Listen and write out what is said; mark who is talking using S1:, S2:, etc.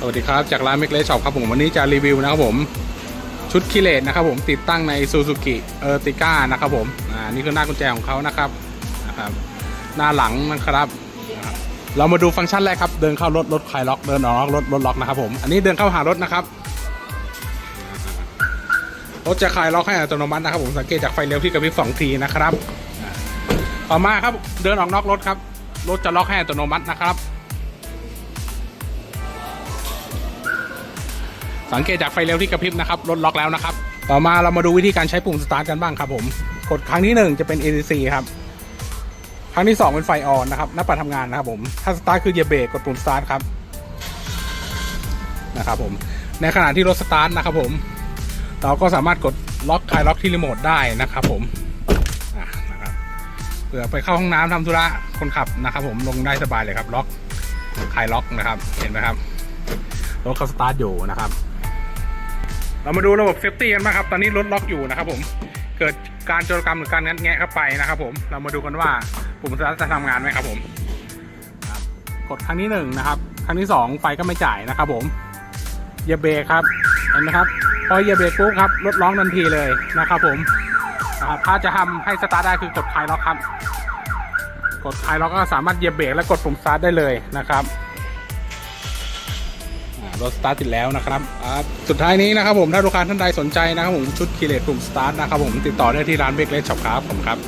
S1: สวัสดีครับ จากร้านเมกเลช็อปครับผมวันนี้จะรีวิวนะครับผมชุดคิเลตนะครับผมติดตั้งใน Suzuki e r t i g a นะครับผมอ่านี่คือหน้ากุญแจของเขานะครับนะครับหน้าหลังนะครับเรามาดูฟังก์ชันแรกครับ เดินเข้ารถรถคลายล็อกเดินออกรถรถล็อกนะครับผมอันนี้เดินเข้าหารถนะครับรถจะคลายล็อกให้อัตโนมัตินะครับผมสังเกตจากไฟเลี้ยวที่กระพริบสองทีนะครับต่อมาครับเดินออกนอกรถครับรถจะล็อกให้อัตโนมัตินะครับ สังเกตจากไฟเลี้ยวที่กระพริบนะครับรถล็อกแล้วนะครับ ต่อมาเรามาดูวิธีการใช้ปุ่มสตาร์ทกันบ้างครับผมกดครั้งที่หนึ่งจะเป็น ADC ครับครั้งที่สองเป็นไฟออนนะครับหน้าปัดทำงานนะครับผมถ้าสตาร์ทคือเหยียบเบรกกดปุ่มสตาร์ทครับนะครับผมในขณะที่รถสตาร์ทนะครับผมเราก็สามารถกดล็อกคลายล็อกที่รีโมทได้นะครับผมนะครับเผื่อไปเข้าห้องน้ำทำธุระคนขับนะครับ ผมลงได้สบายเลยครับล็อกคลายล็อกนะครับ เห็นไหมครับรถเขาสตาร์ทอยู่นะครับ เรามาดูระบบเซฟตี้กันบ้างครับ ตอนนี้รถล็อกอยู่นะครับผมเกิดการโจรกรรมหรือการงัดแงะเข้าไปนะครับผมเรามาดูกันว่าปุ่มสตาร์ทจะทำงานไหมครับผมกดครั้งที่หนึ่งนะครับครั้งที่สองไฟก็ไม่จ่ายนะครับผมเหยียบเบรกครับเห็นไหมครับพอเหยียบเบรกปุ๊บครับรถร้องทันทีเลยนะครับผมนะครับถ้าจะทำให้สตาร์ทได้คือกดคลายล็อกครับ กดคลายล็อกก็สามารถเหยียบเบรกและกดปุ่มสตาร์ทได้เลยนะครับ รถสตาร์ทติดแล้วนะครับสุดท้ายนี้นะครับผมถ้าลูกค้าท่านใดสนใจนะครับผมชุดคีเลตกลุ่มสตาร์ทนะครับผมติดต่อได้ที่ร้านเบเกเลสช็อปครับผมครับ